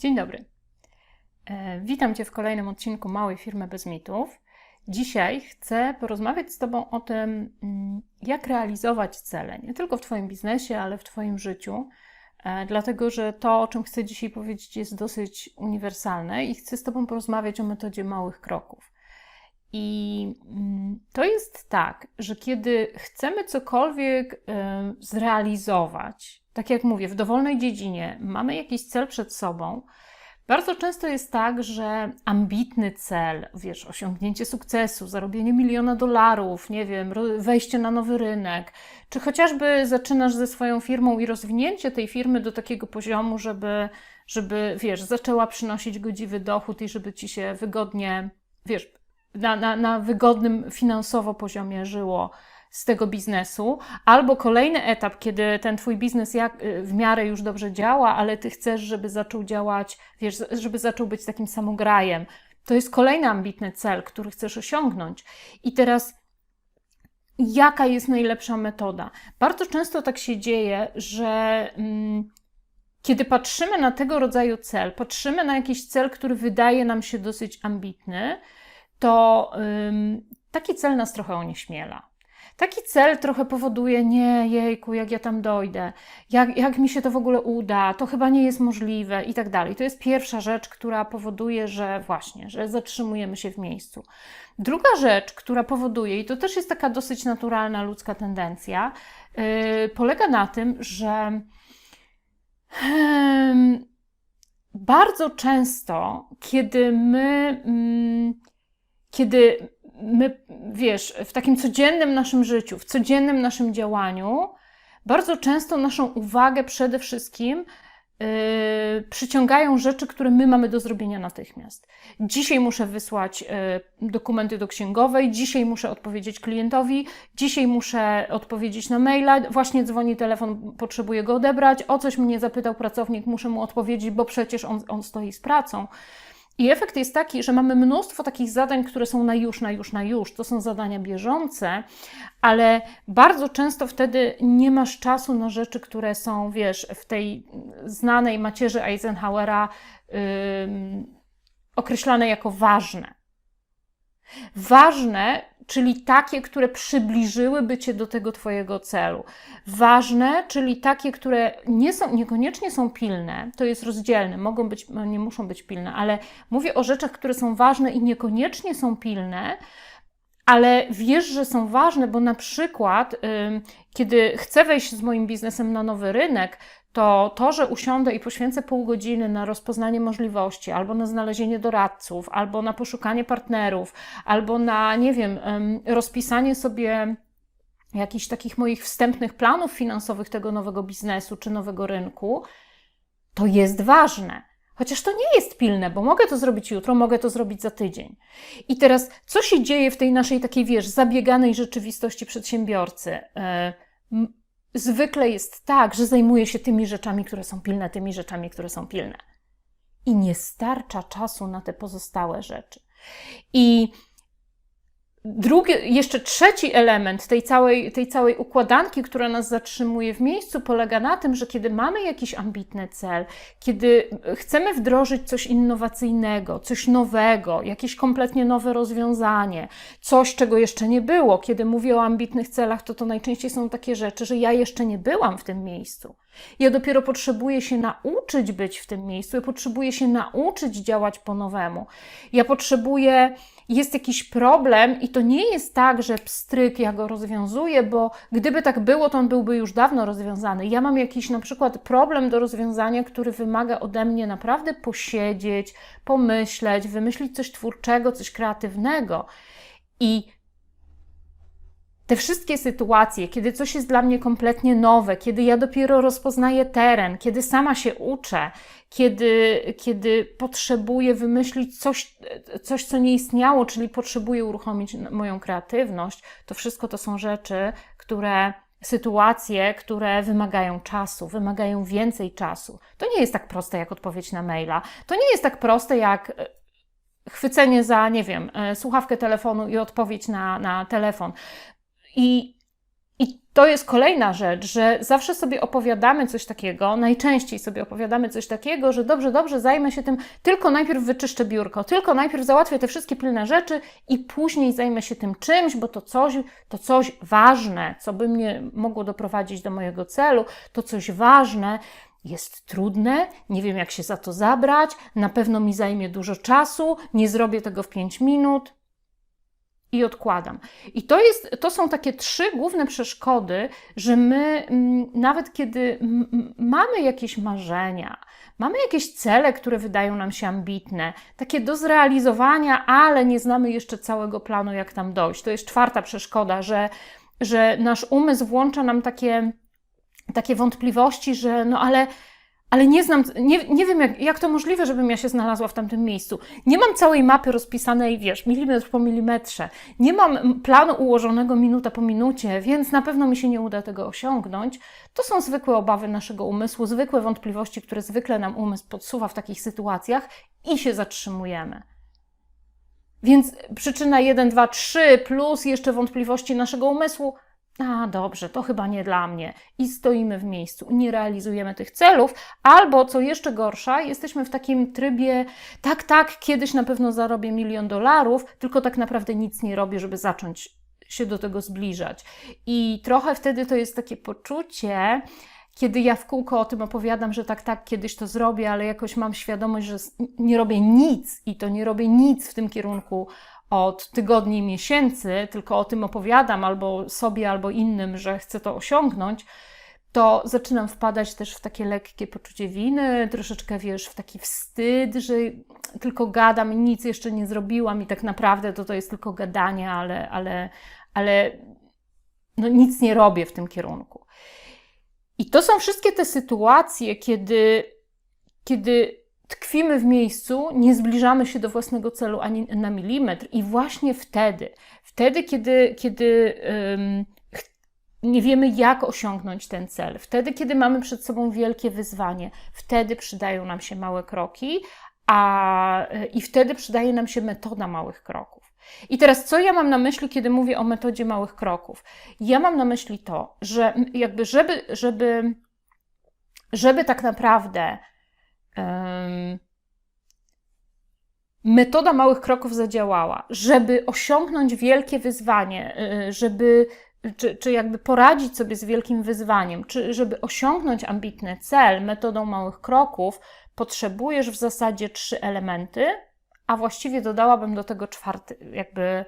Dzień dobry. E, witam Cię w kolejnym odcinku Małej Firmy Bez Mitów. Dzisiaj chcę porozmawiać z Tobą o tym, mm, jak realizować cele, nie tylko w Twoim biznesie, ale w Twoim życiu. E, dlatego, że to, o czym chcę dzisiaj powiedzieć, jest dosyć uniwersalne i chcę z Tobą porozmawiać o metodzie małych kroków. I mm, to jest tak, że kiedy chcemy cokolwiek e, zrealizować, tak jak mówię, w dowolnej dziedzinie, mamy jakiś cel przed sobą, bardzo często jest tak, że ambitny cel, wiesz, osiągnięcie sukcesu, zarobienie miliona dolarów, nie wiem, wejście na nowy rynek, czy chociażby zaczynasz ze swoją firmą i rozwinięcie tej firmy do takiego poziomu, żeby, żeby wiesz, zaczęła przynosić godziwy dochód i żeby ci się wygodnie, wiesz, na, na, na wygodnym finansowo poziomie żyło z tego biznesu, albo kolejny etap, kiedy ten twój biznes jak, y, w miarę już dobrze działa, ale ty chcesz, żeby zaczął działać, wiesz, żeby zaczął być takim samograjem. To jest kolejny ambitny cel, który chcesz osiągnąć. I teraz jaka jest najlepsza metoda? Bardzo często tak się dzieje, że mm, kiedy patrzymy na tego rodzaju cel, patrzymy na jakiś cel, który wydaje nam się dosyć ambitny, to ym, taki cel nas trochę onieśmiela. Taki cel trochę powoduje, nie, jejku, jak ja tam dojdę, jak, jak mi się to w ogóle uda, to chyba nie jest możliwe i tak dalej. To jest pierwsza rzecz, która powoduje, że właśnie, że zatrzymujemy się w miejscu. Druga rzecz, która powoduje, i to też jest taka dosyć naturalna ludzka tendencja, yy, polega na tym, że yy, bardzo często, kiedy my, yy, kiedy my, wiesz, w takim codziennym naszym życiu, w codziennym naszym działaniu, bardzo często naszą uwagę przede wszystkim yy, przyciągają rzeczy, które my mamy do zrobienia natychmiast. Dzisiaj muszę wysłać yy, dokumenty do księgowej, dzisiaj muszę odpowiedzieć klientowi, dzisiaj muszę odpowiedzieć na maila, właśnie dzwoni telefon, potrzebuję go odebrać, o coś mnie zapytał pracownik, muszę mu odpowiedzieć, bo przecież on, on stoi z pracą. I efekt jest taki, że mamy mnóstwo takich zadań, które są na już, na już, na już. To są zadania bieżące, ale bardzo często wtedy nie masz czasu na rzeczy, które są, wiesz, w tej znanej macierzy Eisenhowera yy, określane jako ważne. Ważne, czyli takie, które przybliżyłyby cię do tego twojego celu. Ważne, czyli takie, które nie są, niekoniecznie są pilne, to jest rozdzielne, mogą być, no nie muszą być pilne, ale mówię o rzeczach, które są ważne i niekoniecznie są pilne, ale wiesz, że są ważne, bo na przykład, kiedy chcę wejść z moim biznesem na nowy rynek, to to, że usiądę i poświęcę pół godziny na rozpoznanie możliwości, albo na znalezienie doradców, albo na poszukanie partnerów, albo na, nie wiem, rozpisanie sobie jakichś takich moich wstępnych planów finansowych tego nowego biznesu czy nowego rynku, to jest ważne. Chociaż to nie jest pilne, bo mogę to zrobić jutro, mogę to zrobić za tydzień. I teraz, co się dzieje w tej naszej takiej, wiesz, zabieganej rzeczywistości przedsiębiorcy? E, zwykle jest tak, że zajmuje się tymi rzeczami, które są pilne, tymi rzeczami, które są pilne. I nie starcza czasu na te pozostałe rzeczy. I Drugi, jeszcze trzeci element tej całej, tej całej układanki, która nas zatrzymuje w miejscu, polega na tym, że kiedy mamy jakiś ambitny cel, kiedy chcemy wdrożyć coś innowacyjnego, coś nowego, jakieś kompletnie nowe rozwiązanie, coś, czego jeszcze nie było, kiedy mówię o ambitnych celach, to to najczęściej są takie rzeczy, że ja jeszcze nie byłam w tym miejscu. Ja dopiero potrzebuję się nauczyć być w tym miejscu, ja potrzebuję się nauczyć działać po nowemu. Ja potrzebuję jest jakiś problem i to nie jest tak, że pstryk ja go rozwiązuję, bo gdyby tak było, to on byłby już dawno rozwiązany. Ja mam jakiś na przykład problem do rozwiązania, który wymaga ode mnie naprawdę posiedzieć, pomyśleć, wymyślić coś twórczego, coś kreatywnego. I te wszystkie sytuacje, kiedy coś jest dla mnie kompletnie nowe, kiedy ja dopiero rozpoznaję teren, kiedy sama się uczę, kiedy, kiedy potrzebuję wymyślić coś, coś, co nie istniało, czyli potrzebuję uruchomić moją kreatywność, to wszystko to są rzeczy, które sytuacje, które wymagają czasu, wymagają więcej czasu. To nie jest tak proste jak odpowiedź na maila. To nie jest tak proste jak e, chwycenie za, nie wiem, e, słuchawkę telefonu i odpowiedź na, na telefon. I, I to jest kolejna rzecz, że zawsze sobie opowiadamy coś takiego, najczęściej sobie opowiadamy coś takiego, że dobrze, dobrze, zajmę się tym, tylko najpierw wyczyszczę biurko, tylko najpierw załatwię te wszystkie pilne rzeczy i później zajmę się tym czymś, bo to coś, to coś ważne, co by mnie mogło doprowadzić do mojego celu, to coś ważne, jest trudne, nie wiem jak się za to zabrać, na pewno mi zajmie dużo czasu, nie zrobię tego w 5 minut i odkładam. I to, jest, to są takie trzy główne przeszkody, że my mm, nawet kiedy mamy jakieś marzenia, mamy jakieś cele, które wydają nam się ambitne, takie do zrealizowania, ale nie znamy jeszcze całego planu, jak tam dojść. To jest czwarta przeszkoda, że, że nasz umysł włącza nam takie, takie wątpliwości, że no ale ale nie znam, nie, nie wiem, jak, jak to możliwe, żebym ja się znalazła w tamtym miejscu. Nie mam całej mapy rozpisanej, wiesz, milimetr po milimetrze. Nie mam planu ułożonego minuta po minucie, więc na pewno mi się nie uda tego osiągnąć. To są zwykłe obawy naszego umysłu, zwykłe wątpliwości, które zwykle nam umysł podsuwa w takich sytuacjach i się zatrzymujemy. Więc przyczyna 1, 2, 3 plus jeszcze wątpliwości naszego umysłu a dobrze, to chyba nie dla mnie, i stoimy w miejscu, nie realizujemy tych celów, albo co jeszcze gorsza, jesteśmy w takim trybie, tak, tak, kiedyś na pewno zarobię milion dolarów, tylko tak naprawdę nic nie robię, żeby zacząć się do tego zbliżać. I trochę wtedy to jest takie poczucie, kiedy ja w kółko o tym opowiadam, że tak, tak, kiedyś to zrobię, ale jakoś mam świadomość, że nie robię nic i to nie robię nic w tym kierunku od tygodni miesięcy, tylko o tym opowiadam albo sobie, albo innym, że chcę to osiągnąć, to zaczynam wpadać też w takie lekkie poczucie winy, troszeczkę wiesz, w taki wstyd, że tylko gadam nic jeszcze nie zrobiłam i tak naprawdę to to jest tylko gadanie, ale, ale, ale no nic nie robię w tym kierunku. I to są wszystkie te sytuacje, kiedy, kiedy tkwimy w miejscu, nie zbliżamy się do własnego celu ani na milimetr, i właśnie wtedy, wtedy, kiedy, kiedy um, nie wiemy, jak osiągnąć ten cel, wtedy, kiedy mamy przed sobą wielkie wyzwanie, wtedy przydają nam się małe kroki, a, i wtedy przydaje nam się metoda małych kroków. I teraz, co ja mam na myśli, kiedy mówię o metodzie małych kroków? Ja mam na myśli to, że jakby, żeby, żeby, żeby tak naprawdę metoda małych kroków zadziałała, żeby osiągnąć wielkie wyzwanie, y, żeby czy, czy jakby poradzić sobie z wielkim wyzwaniem, czy żeby osiągnąć ambitny cel metodą małych kroków, potrzebujesz w zasadzie trzy elementy, a właściwie dodałabym do tego czwarty, jakby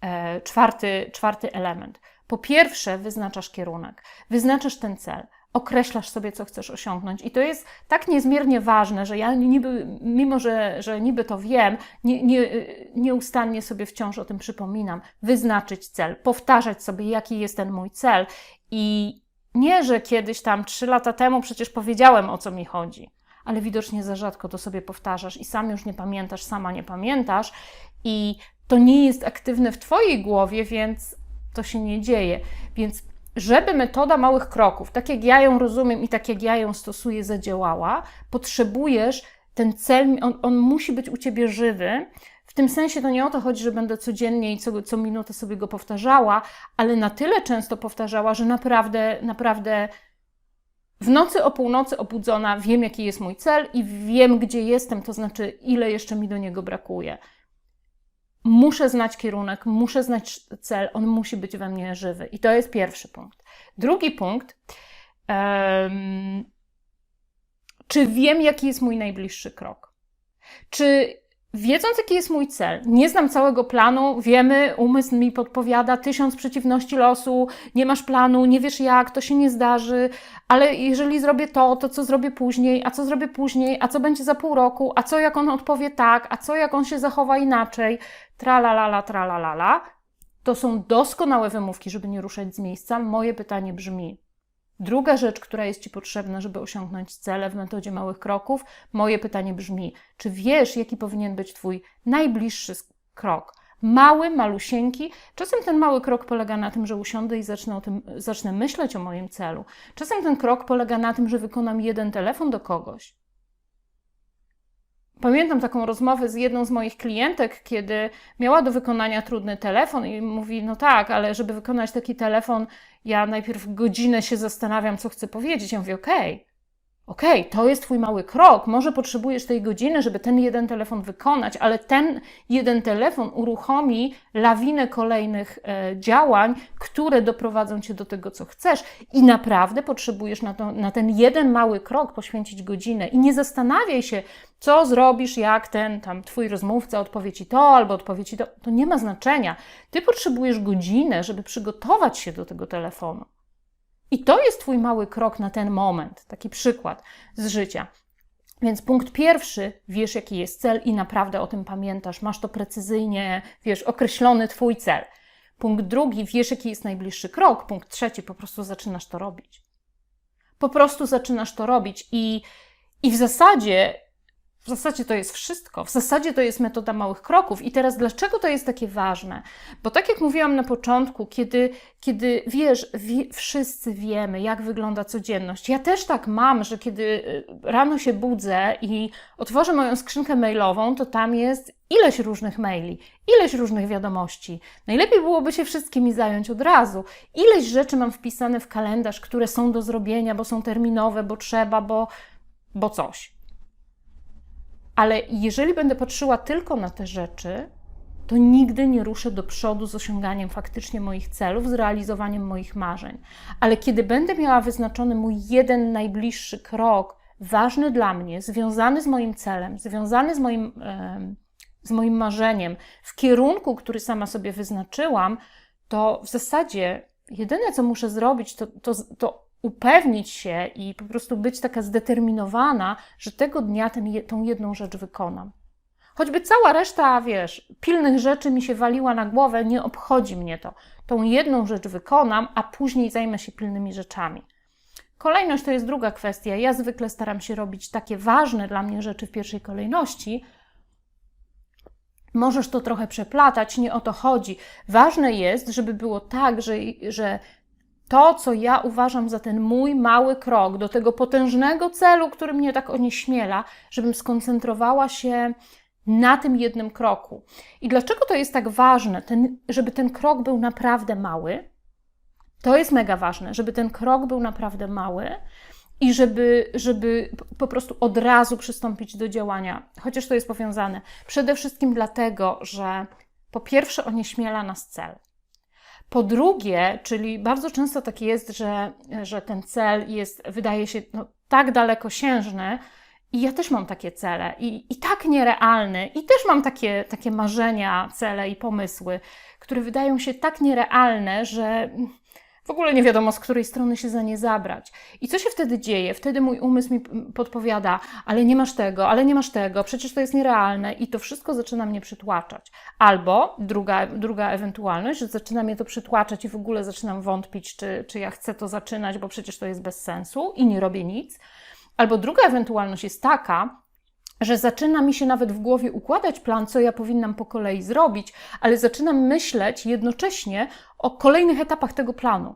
e, czwarty, czwarty element. Po pierwsze, wyznaczasz kierunek, wyznaczasz ten cel określasz sobie, co chcesz osiągnąć. I to jest tak niezmiernie ważne, że ja niby, mimo że, że niby to wiem, nie, nie, nieustannie sobie wciąż o tym przypominam. Wyznaczyć cel, powtarzać sobie, jaki jest ten mój cel. I nie, że kiedyś tam trzy lata temu przecież powiedziałem, o co mi chodzi, ale widocznie za rzadko to sobie powtarzasz i sam już nie pamiętasz, sama nie pamiętasz. I to nie jest aktywne w Twojej głowie, więc to się nie dzieje. Więc żeby metoda małych kroków, tak jak ja ją rozumiem i tak jak ja ją stosuję, zadziałała, potrzebujesz ten cel, on, on musi być u ciebie żywy. W tym sensie to nie o to chodzi, że będę codziennie i co, co minutę sobie go powtarzała, ale na tyle często powtarzała, że naprawdę, naprawdę w nocy o północy obudzona wiem, jaki jest mój cel i wiem, gdzie jestem, to znaczy, ile jeszcze mi do niego brakuje muszę znać kierunek, muszę znać cel, on musi być we mnie żywy. I to jest pierwszy punkt. Drugi punkt. Um, czy wiem, jaki jest mój najbliższy krok? Czy wiedząc, jaki jest mój cel, nie znam całego planu, wiemy, umysł mi podpowiada tysiąc przeciwności losu, nie masz planu, nie wiesz jak, to się nie zdarzy, ale jeżeli zrobię to, to co zrobię później, a co zrobię później, a co będzie za pół roku, a co jak on odpowie tak, a co jak on się zachowa inaczej, tralalala, tralalala. To są doskonałe wymówki, żeby nie ruszać z miejsca. Moje pytanie brzmi: Druga rzecz, która jest Ci potrzebna, żeby osiągnąć cele w metodzie małych kroków, moje pytanie brzmi: czy wiesz, jaki powinien być Twój najbliższy krok? Mały, malusieńki. Czasem ten mały krok polega na tym, że usiądę i zacznę, o tym, zacznę myśleć o moim celu. Czasem ten krok polega na tym, że wykonam jeden telefon do kogoś. Pamiętam taką rozmowę z jedną z moich klientek, kiedy miała do wykonania trudny telefon i mówi: No tak, ale żeby wykonać taki telefon, ja najpierw godzinę się zastanawiam, co chcę powiedzieć. Ja mówię: Okej, okej, to jest Twój mały krok. Może potrzebujesz tej godziny, żeby ten jeden telefon wykonać, ale ten jeden telefon uruchomi lawinę kolejnych e, działań, które doprowadzą Cię do tego, co chcesz. I naprawdę potrzebujesz na, to, na ten jeden mały krok poświęcić godzinę. I nie zastanawiaj się, co zrobisz, jak ten tam Twój rozmówca odpowie Ci to albo odpowie Ci to. To nie ma znaczenia. Ty potrzebujesz godzinę, żeby przygotować się do tego telefonu. I to jest Twój mały krok na ten moment, taki przykład z życia. Więc punkt pierwszy, wiesz jaki jest cel i naprawdę o tym pamiętasz, masz to precyzyjnie, wiesz, określony Twój cel. Punkt drugi, wiesz jaki jest najbliższy krok. Punkt trzeci, po prostu zaczynasz to robić. Po prostu zaczynasz to robić i, i w zasadzie w zasadzie to jest wszystko. W zasadzie to jest metoda małych kroków. I teraz dlaczego to jest takie ważne? Bo tak jak mówiłam na początku, kiedy, kiedy wiesz, wie, wszyscy wiemy, jak wygląda codzienność. Ja też tak mam, że kiedy y, rano się budzę i otworzę moją skrzynkę mailową, to tam jest ileś różnych maili, ileś różnych wiadomości. Najlepiej byłoby się wszystkimi zająć od razu. Ileś rzeczy mam wpisane w kalendarz, które są do zrobienia, bo są terminowe, bo trzeba, bo, bo coś. Ale jeżeli będę patrzyła tylko na te rzeczy, to nigdy nie ruszę do przodu z osiąganiem faktycznie moich celów, z realizowaniem moich marzeń. Ale kiedy będę miała wyznaczony mój jeden najbliższy krok, ważny dla mnie, związany z moim celem, związany z moim, z moim marzeniem, w kierunku, który sama sobie wyznaczyłam, to w zasadzie jedyne, co muszę zrobić, to, to, to upewnić się i po prostu być taka zdeterminowana, że tego dnia ten, tą jedną rzecz wykonam. Choćby cała reszta, wiesz, pilnych rzeczy mi się waliła na głowę, nie obchodzi mnie to. Tą jedną rzecz wykonam, a później zajmę się pilnymi rzeczami. Kolejność to jest druga kwestia. Ja zwykle staram się robić takie ważne dla mnie rzeczy w pierwszej kolejności. Możesz to trochę przeplatać, nie o to chodzi. Ważne jest, żeby było tak, że, że to, co ja uważam za ten mój mały krok do tego potężnego celu, który mnie tak onieśmiela, żebym skoncentrowała się na tym jednym kroku. I dlaczego to jest tak ważne, ten, żeby ten krok był naprawdę mały? To jest mega ważne, żeby ten krok był naprawdę mały i żeby, żeby po prostu od razu przystąpić do działania, chociaż to jest powiązane. Przede wszystkim dlatego, że po pierwsze onieśmiela nas cel. Po drugie, czyli bardzo często tak jest, że, że ten cel jest, wydaje się no, tak dalekosiężny, i ja też mam takie cele, i, i tak nierealne, i też mam takie, takie marzenia, cele i pomysły, które wydają się tak nierealne, że w ogóle nie wiadomo, z której strony się za nie zabrać. I co się wtedy dzieje? Wtedy mój umysł mi podpowiada, ale nie masz tego, ale nie masz tego, przecież to jest nierealne, i to wszystko zaczyna mnie przytłaczać. Albo druga, druga ewentualność, że zaczyna mnie to przytłaczać i w ogóle zaczynam wątpić, czy, czy ja chcę to zaczynać, bo przecież to jest bez sensu i nie robię nic. Albo druga ewentualność jest taka, że zaczyna mi się nawet w głowie układać plan, co ja powinnam po kolei zrobić, ale zaczynam myśleć jednocześnie o kolejnych etapach tego planu.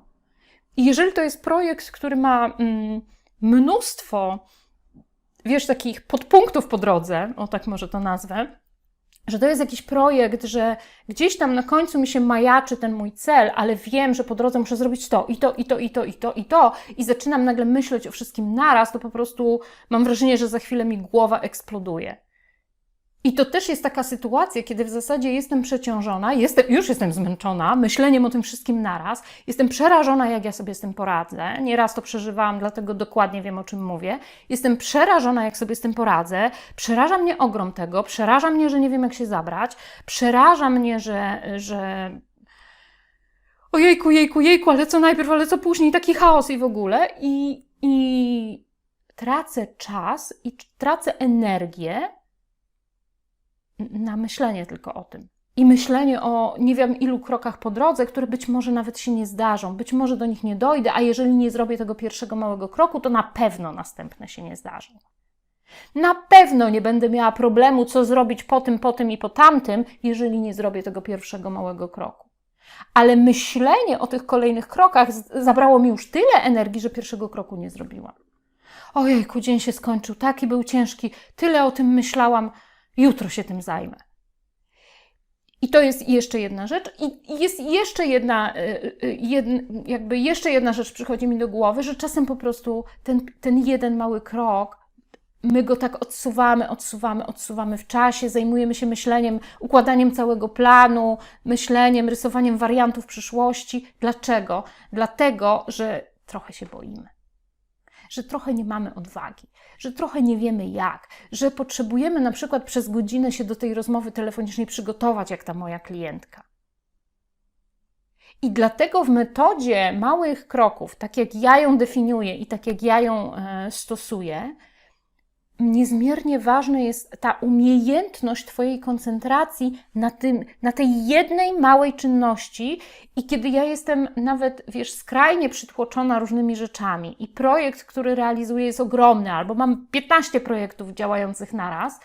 I jeżeli to jest projekt, który ma mm, mnóstwo, wiesz, takich podpunktów po drodze, o tak może to nazwę, że to jest jakiś projekt, że gdzieś tam na końcu mi się majaczy ten mój cel, ale wiem, że po drodze muszę zrobić to i to, i to, i to, i to, i to, i zaczynam nagle myśleć o wszystkim naraz, to po prostu mam wrażenie, że za chwilę mi głowa eksploduje. I to też jest taka sytuacja, kiedy w zasadzie jestem przeciążona, jestem, już jestem zmęczona myśleniem o tym wszystkim naraz, jestem przerażona, jak ja sobie z tym poradzę. Nieraz to przeżywałam, dlatego dokładnie wiem, o czym mówię. Jestem przerażona, jak sobie z tym poradzę. Przeraża mnie ogrom tego, przeraża mnie, że nie wiem, jak się zabrać, przeraża mnie, że, że ojejku, jejku, jejku, ale co najpierw, ale co później, taki chaos i w ogóle. I, i tracę czas i tracę energię na myślenie tylko o tym. I myślenie o nie wiem ilu krokach po drodze, które być może nawet się nie zdarzą, być może do nich nie dojdę, a jeżeli nie zrobię tego pierwszego małego kroku, to na pewno następne się nie zdarzą. Na pewno nie będę miała problemu, co zrobić po tym, po tym i po tamtym, jeżeli nie zrobię tego pierwszego małego kroku. Ale myślenie o tych kolejnych krokach zabrało mi już tyle energii, że pierwszego kroku nie zrobiłam. Ojejku, dzień się skończył, taki był ciężki, tyle o tym myślałam, jutro się tym zajmę. I to jest jeszcze jedna rzecz. I jest jeszcze jedna, y, jedna, jakby jeszcze jedna rzecz przychodzi mi do głowy, że czasem po prostu ten, ten jeden mały krok, my go tak odsuwamy, odsuwamy, odsuwamy w czasie, zajmujemy się myśleniem, układaniem całego planu, myśleniem, rysowaniem wariantów przyszłości. Dlaczego? Dlatego, że trochę się boimy że trochę nie mamy odwagi, że trochę nie wiemy jak, że potrzebujemy na przykład przez godzinę się do tej rozmowy telefonicznej przygotować, jak ta moja klientka. I dlatego w metodzie małych kroków, tak jak ja ją definiuję i tak jak ja ją e, stosuję, niezmiernie ważna jest ta umiejętność Twojej koncentracji na, tym, na tej jednej małej czynności. I kiedy ja jestem nawet, wiesz, skrajnie przytłoczona różnymi rzeczami i projekt, który realizuję jest ogromny, albo mam 15 projektów działających naraz,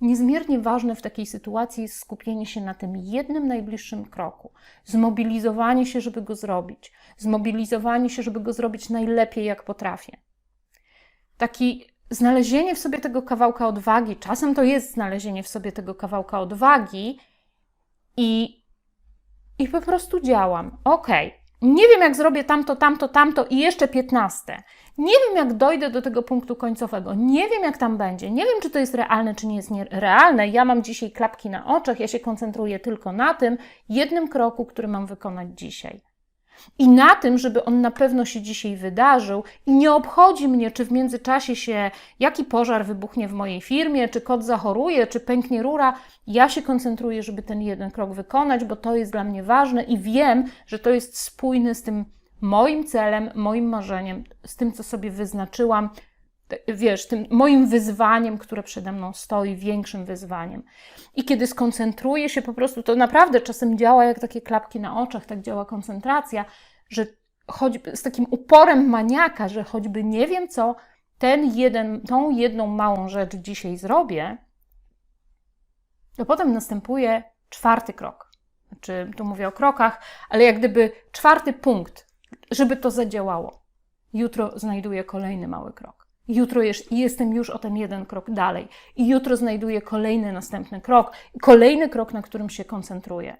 niezmiernie ważne w takiej sytuacji jest skupienie się na tym jednym najbliższym kroku, zmobilizowanie się, żeby go zrobić, zmobilizowanie się, żeby go zrobić najlepiej, jak potrafię. Taki znalezienie w sobie tego kawałka odwagi, czasem to jest znalezienie w sobie tego kawałka odwagi i, i po prostu działam. Ok, nie wiem jak zrobię tamto, tamto, tamto i jeszcze piętnaste. Nie wiem jak dojdę do tego punktu końcowego. Nie wiem jak tam będzie. Nie wiem czy to jest realne, czy nie jest realne. Ja mam dzisiaj klapki na oczach, ja się koncentruję tylko na tym jednym kroku, który mam wykonać dzisiaj. I na tym, żeby on na pewno się dzisiaj wydarzył, i nie obchodzi mnie, czy w międzyczasie się jaki pożar wybuchnie w mojej firmie, czy kot zachoruje, czy pęknie rura. Ja się koncentruję, żeby ten jeden krok wykonać, bo to jest dla mnie ważne i wiem, że to jest spójne z tym moim celem, moim marzeniem, z tym, co sobie wyznaczyłam, wiesz, tym moim wyzwaniem, które przede mną stoi, większym wyzwaniem. I kiedy skoncentruję się po prostu, to naprawdę czasem działa jak takie klapki na oczach, tak działa koncentracja, że choćby z takim uporem maniaka, że choćby nie wiem co, ten jeden, tą jedną małą rzecz dzisiaj zrobię, to potem następuje czwarty krok. Znaczy, tu mówię o krokach, ale jak gdyby czwarty punkt, żeby to zadziałało. Jutro znajduję kolejny mały krok. Jutro jestem już o ten jeden krok dalej i jutro znajduję kolejny następny krok, kolejny krok, na którym się koncentruję.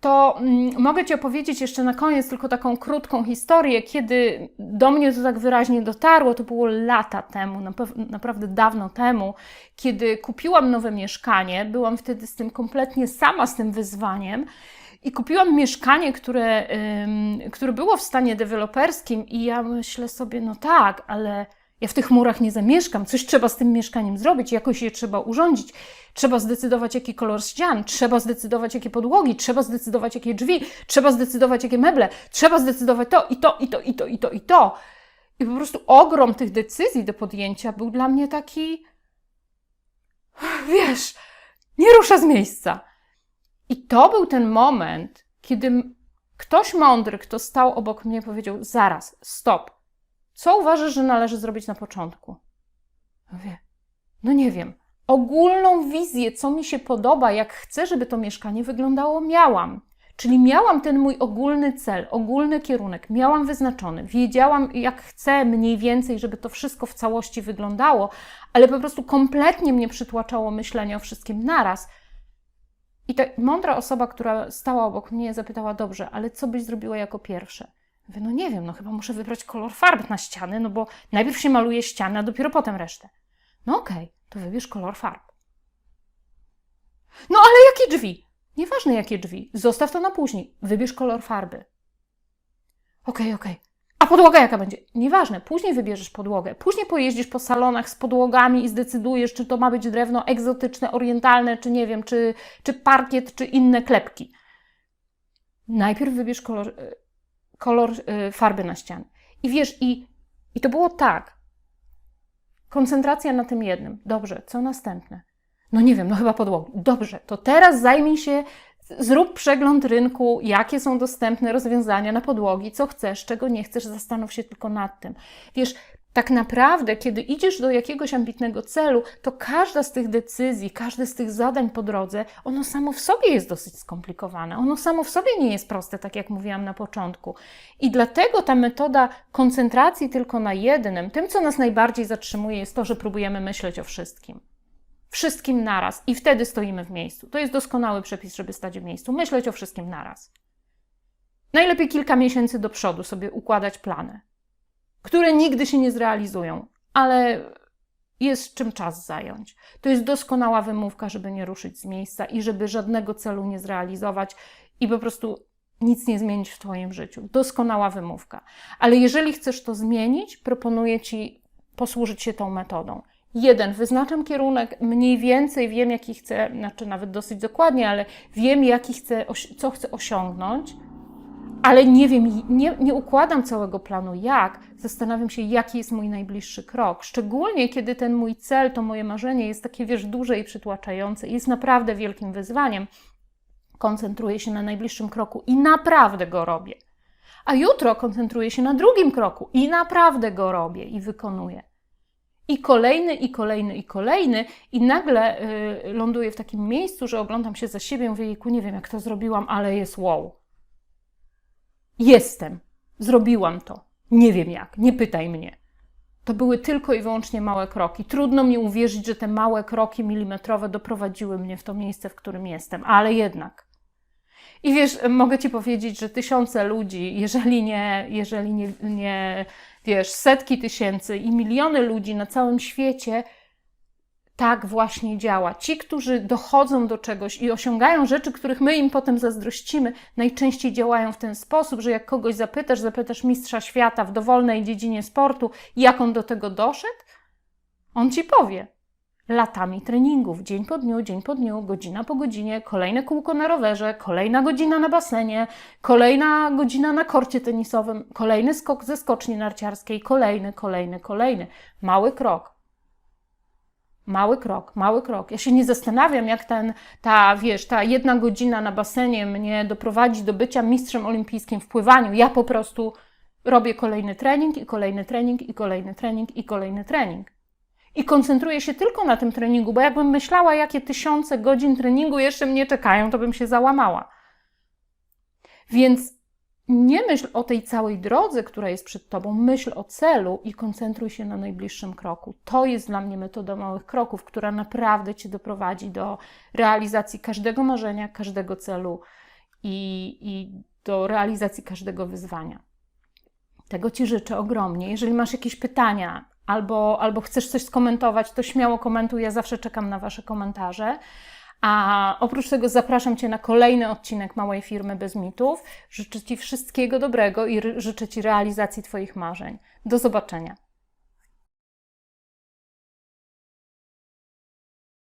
To mm, mogę Ci opowiedzieć jeszcze na koniec tylko taką krótką historię, kiedy do mnie to tak wyraźnie dotarło. To było lata temu, naprawdę dawno temu, kiedy kupiłam nowe mieszkanie. Byłam wtedy z tym kompletnie sama, z tym wyzwaniem. I kupiłam mieszkanie, które, które było w stanie deweloperskim, i ja myślę sobie, no tak, ale ja w tych murach nie zamieszkam, coś trzeba z tym mieszkaniem zrobić, jakoś je trzeba urządzić, trzeba zdecydować, jaki kolor ścian, trzeba zdecydować, jakie podłogi, trzeba zdecydować, jakie drzwi, trzeba zdecydować, jakie meble, trzeba zdecydować to i to, i to, i to, i to, i to. I po prostu ogrom tych decyzji do podjęcia był dla mnie taki, wiesz, nie rusza z miejsca. I to był ten moment, kiedy ktoś mądry, kto stał obok mnie, powiedział: Zaraz, stop. Co uważasz, że należy zrobić na początku? Mówię: No nie wiem. Ogólną wizję, co mi się podoba, jak chcę, żeby to mieszkanie wyglądało, miałam. Czyli miałam ten mój ogólny cel, ogólny kierunek, miałam wyznaczony, wiedziałam, jak chcę mniej więcej, żeby to wszystko w całości wyglądało, ale po prostu kompletnie mnie przytłaczało myślenie o wszystkim naraz i ta mądra osoba, która stała obok mnie, zapytała: Dobrze, ale co byś zrobiła jako pierwsze? Mówię, no nie wiem, no chyba muszę wybrać kolor farb na ściany, no bo najpierw się maluje ściany, a dopiero potem resztę. No okej, okay, to wybierz kolor farb. No ale jakie drzwi? Nieważne jakie drzwi, zostaw to na później. Wybierz kolor farby. Okej, okay, okej. Okay. A podłoga jaka będzie? Nieważne, później wybierzesz podłogę. Później pojeździsz po salonach z podłogami i zdecydujesz, czy to ma być drewno egzotyczne, orientalne, czy nie wiem, czy, czy parkiet, czy inne klepki. Najpierw wybierz kolor, e, kolor e, farby na ścianie. I wiesz, i, i to było tak. Koncentracja na tym jednym. Dobrze, co następne? No nie wiem, no chyba podłogi. Dobrze, to teraz zajmij się Zrób przegląd rynku, jakie są dostępne rozwiązania na podłogi, co chcesz, czego nie chcesz, zastanów się tylko nad tym. Wiesz, tak naprawdę, kiedy idziesz do jakiegoś ambitnego celu, to każda z tych decyzji, każde z tych zadań po drodze, ono samo w sobie jest dosyć skomplikowane. Ono samo w sobie nie jest proste, tak jak mówiłam na początku. I dlatego ta metoda koncentracji tylko na jednym, tym, co nas najbardziej zatrzymuje, jest to, że próbujemy myśleć o wszystkim. Wszystkim naraz i wtedy stoimy w miejscu. To jest doskonały przepis, żeby stać w miejscu. Myśleć o wszystkim naraz. Najlepiej kilka miesięcy do przodu sobie układać plany które nigdy się nie zrealizują, ale jest czym czas zająć. To jest doskonała wymówka, żeby nie ruszyć z miejsca i żeby żadnego celu nie zrealizować i po prostu nic nie zmienić w Twoim życiu. Doskonała wymówka. Ale jeżeli chcesz to zmienić, proponuję Ci posłużyć się tą metodą. Jeden, wyznaczam kierunek, mniej więcej wiem, jaki chcę, znaczy nawet dosyć dokładnie, ale wiem, jaki chcę, co chcę osiągnąć ale nie wiem, nie, nie układam całego planu jak. Zastanawiam się, jaki jest mój najbliższy krok. Szczególnie kiedy ten mój cel, to moje marzenie jest takie, wiesz, duże i przytłaczające, jest naprawdę wielkim wyzwaniem. Koncentruję się na najbliższym kroku i naprawdę go robię. A jutro koncentruję się na drugim kroku i naprawdę go robię i wykonuję. I kolejny, i kolejny, i kolejny, i nagle y, ląduję w takim miejscu, że oglądam się za siebie i mówię, jejku, nie wiem jak to zrobiłam, ale jest wow. Jestem. Zrobiłam to. Nie wiem jak. Nie pytaj mnie. To były tylko i wyłącznie małe kroki. Trudno mi uwierzyć, że te małe kroki milimetrowe doprowadziły mnie w to miejsce, w którym jestem, ale jednak. I wiesz, mogę ci powiedzieć, że tysiące ludzi, jeżeli nie, jeżeli nie, nie wiesz, setki tysięcy i miliony ludzi na całym świecie tak właśnie działa. Ci, którzy dochodzą do czegoś i osiągają rzeczy, których my im potem zazdrościmy, najczęściej działają w ten sposób, że jak kogoś zapytasz, zapytasz mistrza świata w dowolnej dziedzinie sportu, jak on do tego doszedł, on ci powie. Latami treningów, dzień po dniu, dzień po dniu, godzina po godzinie, kolejne kółko na rowerze, kolejna godzina na basenie, kolejna godzina na korcie tenisowym, kolejny skok ze skoczni narciarskiej, kolejny, kolejny, kolejny. Mały krok Mały krok, mały krok. Ja się nie zastanawiam, jak ten, ta, wiesz, ta jedna godzina na basenie mnie doprowadzi do bycia mistrzem olimpijskim w pływaniu. Ja po prostu robię kolejny trening i kolejny trening i kolejny trening i kolejny trening. I koncentruję się tylko na tym treningu, bo jakbym myślała, jakie tysiące godzin treningu jeszcze mnie czekają, to bym się załamała. Więc nie myśl o tej całej drodze, która jest przed tobą, myśl o celu i koncentruj się na najbliższym kroku. To jest dla mnie metoda małych kroków, która naprawdę cię doprowadzi do realizacji każdego marzenia, każdego celu i, i do realizacji każdego wyzwania. Tego ci życzę ogromnie. Jeżeli masz jakieś pytania, albo, albo chcesz coś skomentować, to śmiało komentuj. Ja zawsze czekam na Wasze komentarze. A oprócz tego zapraszam Cię na kolejny odcinek Małej Firmy Bez Mitów. Życzę Ci wszystkiego dobrego i życzę Ci realizacji Twoich marzeń. Do zobaczenia.